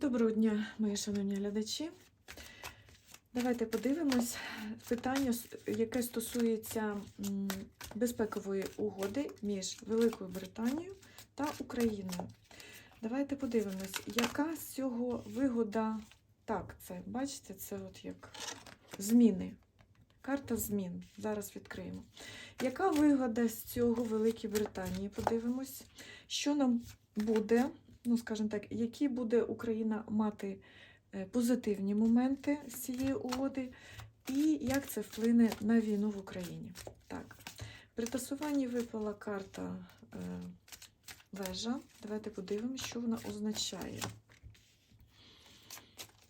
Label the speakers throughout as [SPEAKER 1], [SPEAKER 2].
[SPEAKER 1] Доброго дня, мої шановні глядачі. Давайте подивимось питання, яке стосується безпекової угоди між Великою Британією та Україною. Давайте подивимось, яка з цього вигода. Так, це бачите, це от як зміни. Карта змін. Зараз відкриємо. Яка вигода з цього Великій Британії? Подивимось, що нам буде ну, скажімо так, які буде Україна мати е, позитивні моменти з цієї угоди, і як це вплине на війну в Україні. Так, при тасуванні випала карта е, вежа. Давайте подивимося, що вона означає.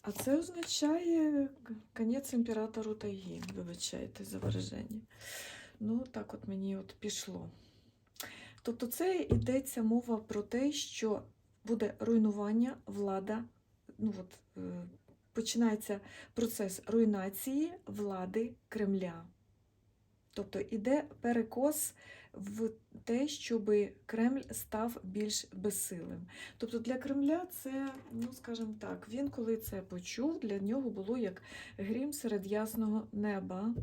[SPEAKER 1] А це означає конець імператору тайги, вибачайте за вираження. Ну, так от мені от пішло. Тобто, це йдеться мова про те, що буде руйнування влада. Ну от е, починається процес руйнації влади Кремля. Тобто іде перекос в те, щоб Кремль став більш безсилим. Тобто для Кремля це, ну скажімо так, він коли це почув, для нього було як грім серед ясного неба.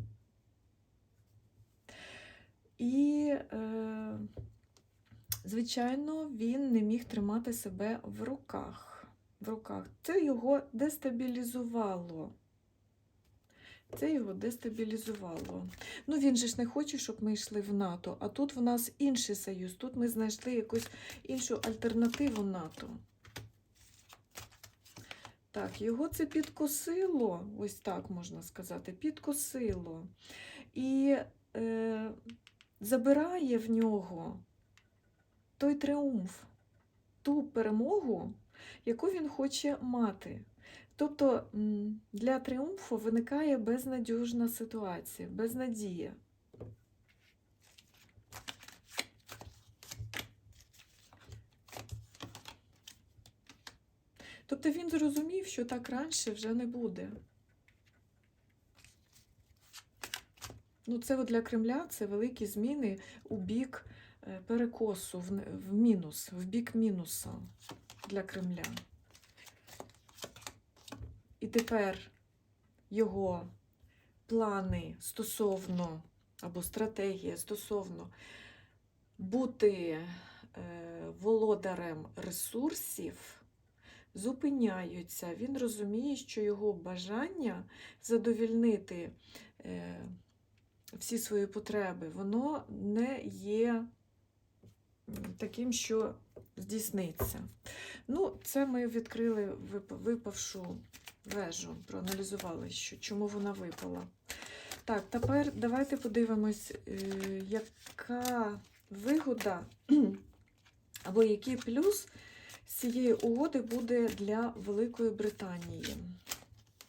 [SPEAKER 1] І е, Звичайно, він не міг тримати себе в руках. В руках. Це його дестабілізувало. Це його дестабілізувало. Ну, він же ж не хоче, щоб ми йшли в НАТО, а тут в нас інший союз. Тут ми знайшли якусь іншу альтернативу НАТО. Так, його це підкосило, ось так можна сказати, підкосило. І е, забирає в нього той тріумф, ту перемогу, яку він хоче мати. Тобто для тріумфу виникає безнадіжна ситуація, безнадія. Тобто він зрозумів, що так раніше вже не буде. Ну, це от для Кремля це великі зміни у бік перекосу, в, мінус, в бік мінуса для Кремля. І тепер його плани стосовно або стратегія стосовно бути е, володарем ресурсів зупиняються. Він розуміє, що його бажання задовільнити е, всі свої потреби, воно не є таким, що здійсниться. Ну, це ми відкрили випавшу вежу, проаналізували, що, чому вона випала. Так, тепер давайте подивимось, е, яка вигода або який плюс цієї угоди буде для Великої Британії.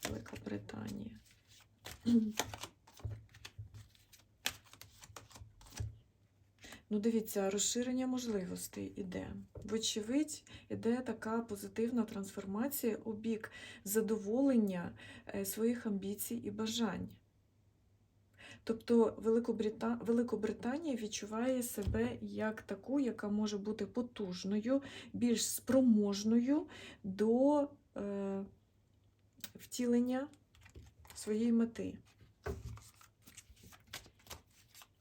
[SPEAKER 1] Велика Британія. Ну, дивіться, розширення можливостей іде. Вочевидь, іде така позитивна трансформація у бік задоволення е, своїх амбіцій і бажань. Тобто Великобрита... Великобританія відчуває себе як таку, яка може бути потужною, більш спроможною до е... втілення своєї мети.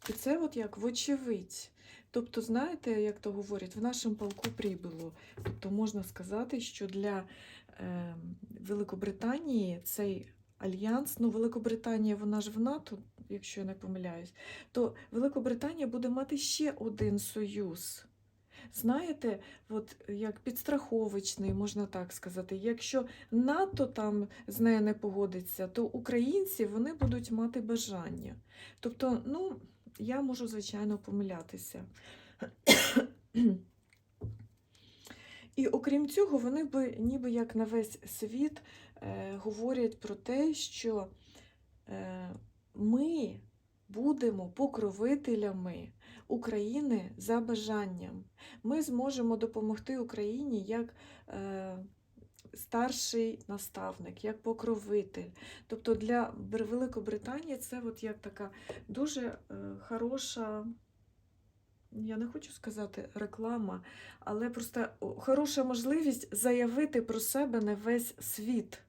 [SPEAKER 1] І це от як вочевидь. Тобто, знаєте, як то говорять, в нашому полку прибуло. Тобто можна сказати, що для е, Великобританії цей альянс, ну Великобританія, вона ж в НАТО, якщо я не помиляюсь, то Великобританія буде мати ще один союз. Знаєте, от як підстраховочний, можна так сказати. Якщо НАТО там з нею не погодиться, то українці вони будуть мати бажання. Тобто, ну, я можу, звичайно, помилятися. І окрім цього, вони би ніби як на весь світ е, говорять про те, що е, ми будемо покровителями України за бажанням. Ми зможемо допомогти Україні як е, старший наставник, як покровитель. Тобто для Великобританії це от як така дуже е, хороша я не хочу сказати реклама, але просто хороша можливість заявити про себе на весь світ.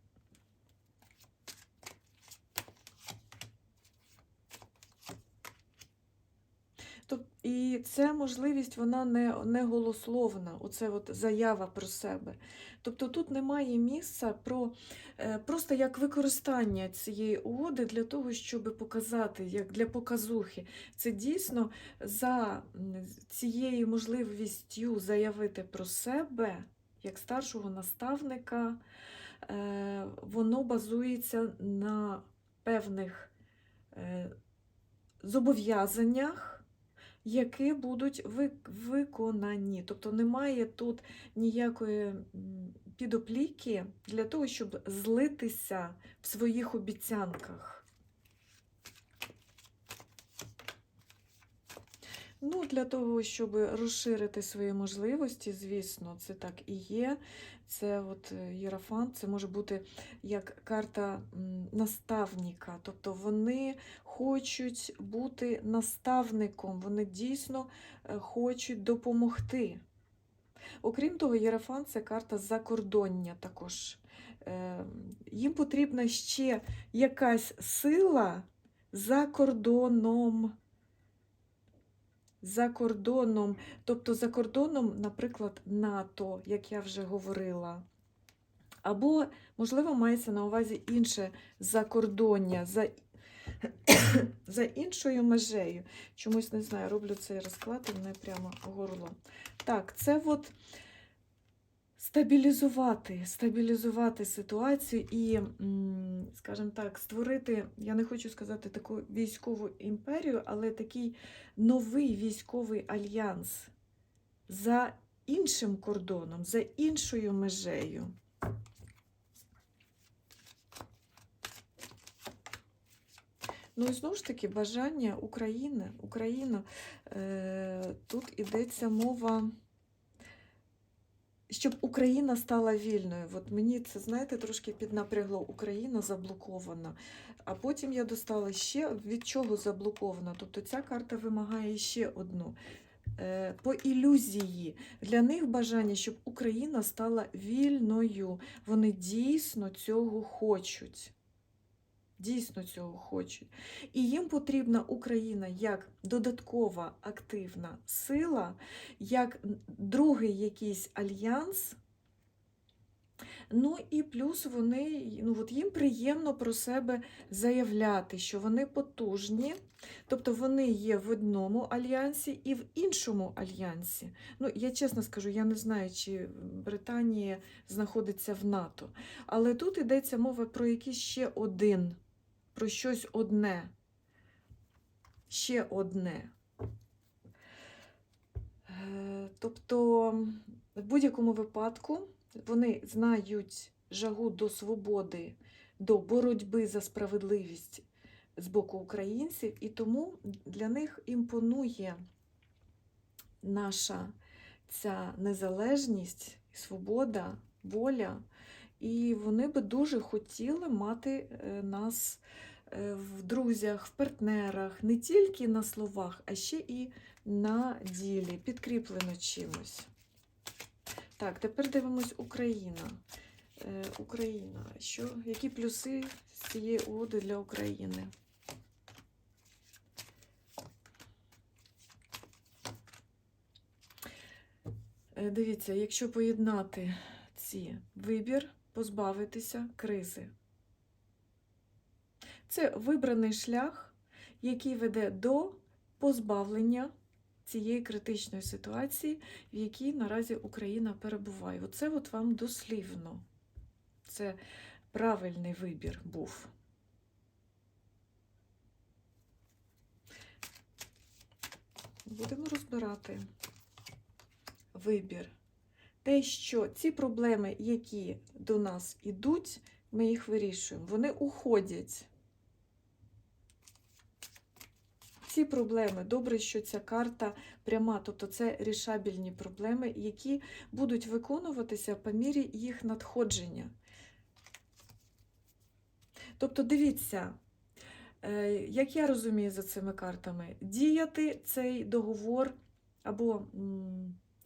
[SPEAKER 1] І ця можливість вона не, не голословна, оце от заява про себе. Тобто тут немає місця про е, просто як використання цієї угоди для того, щоб показати, як для показухи. Це дійсно за цією можливістю заявити про себе як старшого наставника, е, воно базується на певних е, зобов'язаннях які будуть виконані. Тобто немає тут ніякої підопліки для того, щоб злитися в своїх обіцянках. Ну, для того, щоб розширити свої можливості, звісно, це так і є. Це от е, це може бути як карта наставника. Тобто вони хочуть бути наставником, вони дійсно е, хочуть допомогти. Окрім того, Єрофант це карта закордоння також. Е, Їм потрібна ще якась сила за кордоном. За кордоном, тобто за кордоном, наприклад, НАТО, як я вже говорила. Або, можливо, мається на увазі інше закордоння, за, за іншою межею. Чомусь не знаю, роблю цей розклад і мене прямо горло. Так, це от стабілізувати, стабілізувати ситуацію і, скажімо так, створити, я не хочу сказати таку військову імперію, але такий новий військовий альянс за іншим кордоном, за іншою межею. Ну і знову ж таки бажання України, Україна, е, тут ідеться мова, щоб Україна стала вільною. От мені це, знаєте, трошки піднапрягло. Україна заблокована. А потім я достала ще від чого заблокована. Тобто ця карта вимагає ще одну. Е, По ілюзії для них бажання, щоб Україна стала вільною. Вони дійсно цього хочуть. Дійсно цього хочуть. І їм потрібна Україна як додаткова активна сила, як другий якийсь альянс. Ну і плюс вони, ну от їм приємно про себе заявляти, що вони потужні, тобто вони є в одному альянсі і в іншому альянсі. Ну, я чесно скажу, я не знаю, чи Британія знаходиться в НАТО. Але тут йдеться мова про якийсь ще один, про щось одне. Ще одне. Е, Тобто, в будь-якому випадку вони знають жагу до свободи, до боротьби за справедливість з боку українців, і тому для них імпонує наша ця незалежність, свобода, воля. І вони би дуже хотіли мати е, нас е, в друзях, в партнерах, не тільки на словах, а ще і на ділі, підкріплено чимось. Так, тепер дивимось Україна. Е, Україна. Що, які плюси з цієї угоди для України? Дивіться, якщо поєднати ці вибір, позбавитися кризи. Це вибраний шлях, який веде до позбавлення цієї критичної ситуації, в якій наразі Україна перебуває. Оце от вам дослівно. Це правильний вибір був. Будемо розбирати вибір. Те, що ці проблеми, які до нас ідуть, ми їх вирішуємо. Вони уходять. Ці проблеми, добре, що ця карта пряма, тобто це рішабельні проблеми, які будуть виконуватися по мірі їх надходження. Тобто, дивіться, е, як я розумію за цими картами, діяти цей договор або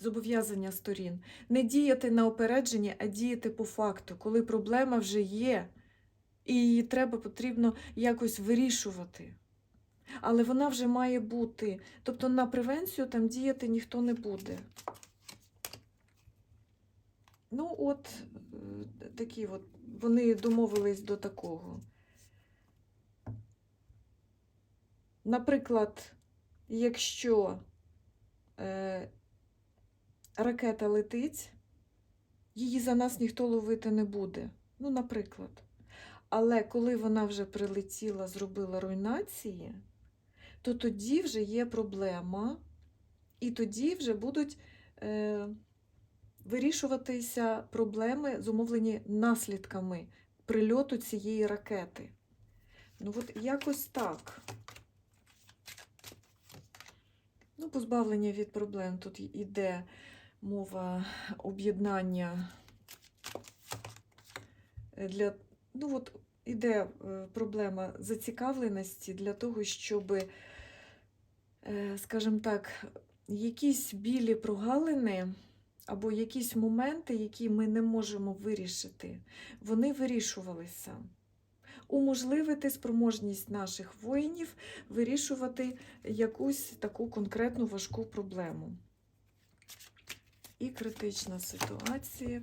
[SPEAKER 1] зобов'язання сторін. Не діяти на опередження, а діяти по факту, коли проблема вже є, і її треба потрібно якось вирішувати. Але вона вже має бути. Тобто на превенцію там діяти ніхто не буде. Ну, от е, такі от, вони домовились до такого. Наприклад, якщо е, ракета летить, її за нас ніхто ловити не буде. Ну, наприклад. Але коли вона вже прилетіла, зробила руйнації, то тоді вже є проблема, і тоді вже будуть е, вирішуватися проблеми, зумовлені наслідками прильоту цієї ракети. Ну, от якось так. Ну, позбавлення від проблем. Тут іде мова об'єднання е, для. Ну, от іде е, проблема зацікавленості для того, щоб, скажімо так, якісь білі прогалини або якісь моменти, які ми не можемо вирішити, вони вирішувалися. Уможливити спроможність наших воїнів вирішувати якусь таку конкретну важку проблему. І критична ситуація.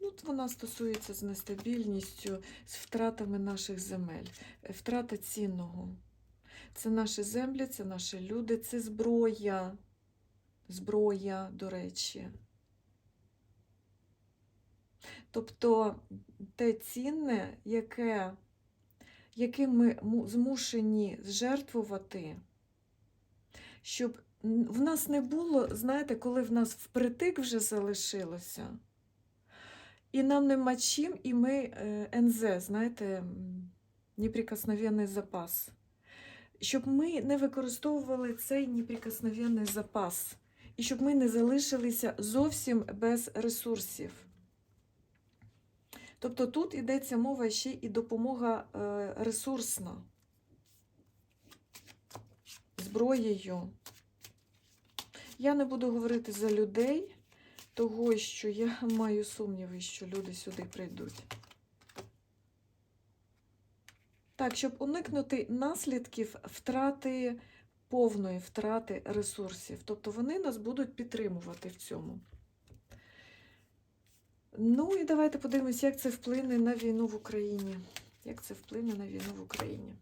[SPEAKER 1] Ну, вона стосується з нестабільністю, з втратами наших земель, Е, втрата цінного. Це наші землі, це наші люди, це зброя. Зброя, до речі. Тобто те цінне, яке, яким ми змушені жертвувати, щоб в нас не було, знаєте, коли в нас впритик вже залишилося, і нам нема чим, і ми е, НЗ, знаєте, неприкосновенний запас. Щоб ми не використовували цей неприкосновенний запас, і щоб ми не залишилися зовсім без ресурсів. Тобто тут йдеться мова ще і допомога е, ресурсна зброєю. Я не буду говорити за людей, того, що я маю сумніви, що люди сюди прийдуть. Так, щоб уникнути наслідків втрати повної втрати ресурсів. Тобто вони нас будуть підтримувати в цьому. Ну і давайте подивимось, як це вплине на війну в Україні. Як це вплине на війну в Україні?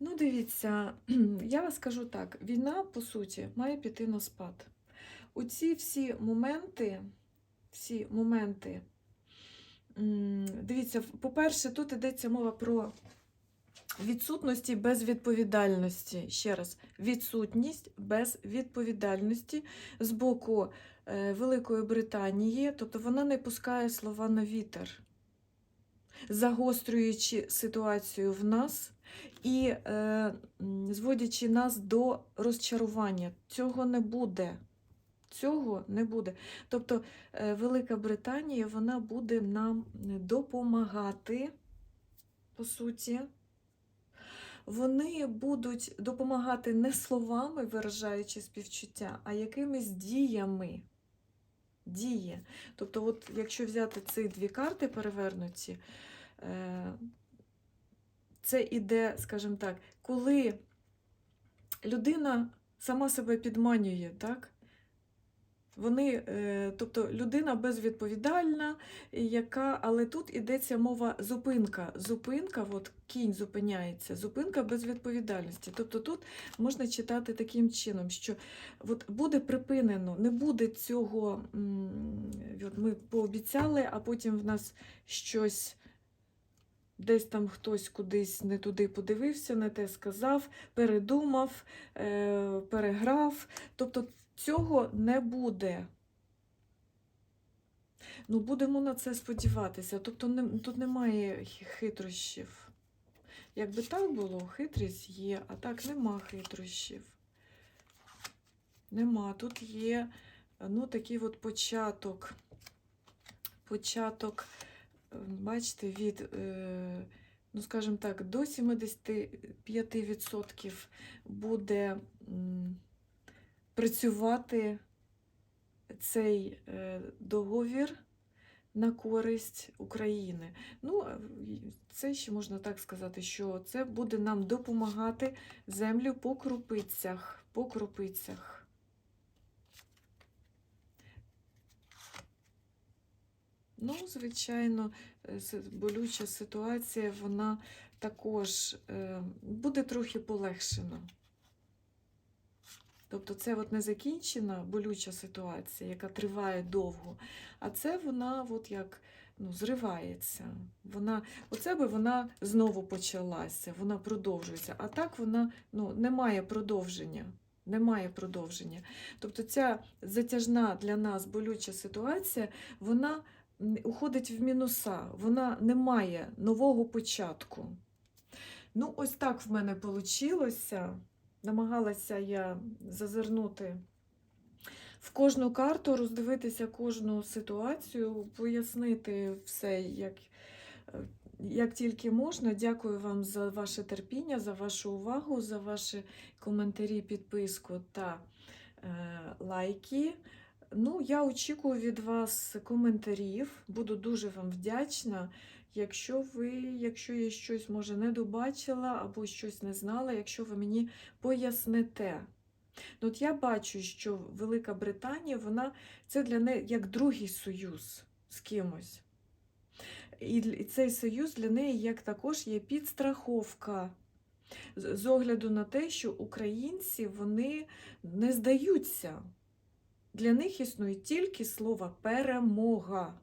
[SPEAKER 1] Ну, дивіться, я вас скажу так: війна, по суті, має піти на спад. Оці всі моменти, всі моменти, дивіться, по-перше, тут йдеться мова про відсутності безвідповідальності. Ще раз, відсутність безвідповідальності з боку е, Великої Британії, тобто вона не пускає слова на вітер, загострюючи ситуацію в нас і е, зводячи нас до розчарування. Цього не буде. Цього не буде. Тобто е, Велика Британія вона буде нам допомагати, по суті. Вони будуть допомагати не словами, виражаючи співчуття, а якимись діями. Дії. Тобто, от, якщо взяти ці дві карти перевернуті, е, це іде, скажімо так, коли людина сама себе підманює, так? Вони, е, тобто людина безвідповідальна, яка, але тут йдеться мова зупинка. Зупинка, от кінь зупиняється, зупинка безвідповідальності. Тобто тут можна читати таким чином, що от буде припинено, не буде цього, от ми пообіцяли, а потім в нас щось. Десь там хтось кудись не туди подивився, не те сказав, передумав, е, переграв. Тобто цього не буде. Ну, будемо на це сподіватися. Тобто не, тут немає хитрощів. Якби так було, хитрість є, а так нема хитрощів. Нема. Тут є ну, такий от початок. початок, бачите, від, е, ну скажімо так, до 75% буде працювати цей е, договір на користь України. Ну, це ще можна так сказати, що це буде нам допомагати землю по крупицях. По крупицях. Ну, звичайно, е, болюча ситуація, вона також е, буде трохи полегшена. Тобто це от не закінчена болюча ситуація, яка триває довго, а це вона от як ну, зривається. Вона, оце би вона знову почалася, вона продовжується. А так вона ну, не має продовження. Немає продовження. Тобто ця затяжна для нас болюча ситуація, вона уходить в мінуса, вона не має нового початку. Ну, ось так в мене вийшло. Намагалася я зазирнути в кожну карту, роздивитися кожну ситуацію, пояснити все, як, як тільки можна. Дякую вам за ваше терпіння, за вашу увагу, за ваші коментарі, підписку та е, лайки. Ну, я очікую від вас коментарів. Буду дуже вам вдячна. Якщо ви, якщо я щось може не добачила або щось не знала, якщо ви мені поясните. Ну, от я бачу, що Велика Британія, вона це для неї як другий союз з кимось. І цей союз для неї як також є підстраховка. З огляду на те, що українці вони не здаються. Для них існує тільки слово перемога.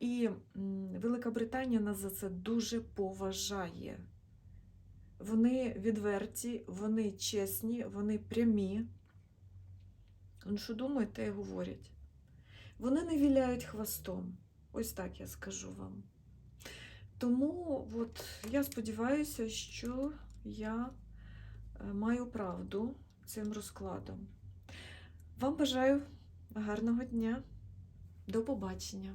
[SPEAKER 1] І Велика Британія нас за це дуже поважає. Вони відверті, вони чесні, вони прямі. Ну, що думають, те й говорять. Вони не віляють хвостом. Ось так я скажу вам. Тому от, я сподіваюся, що я е, маю правду цим розкладом. Вам бажаю гарного дня. До побачення!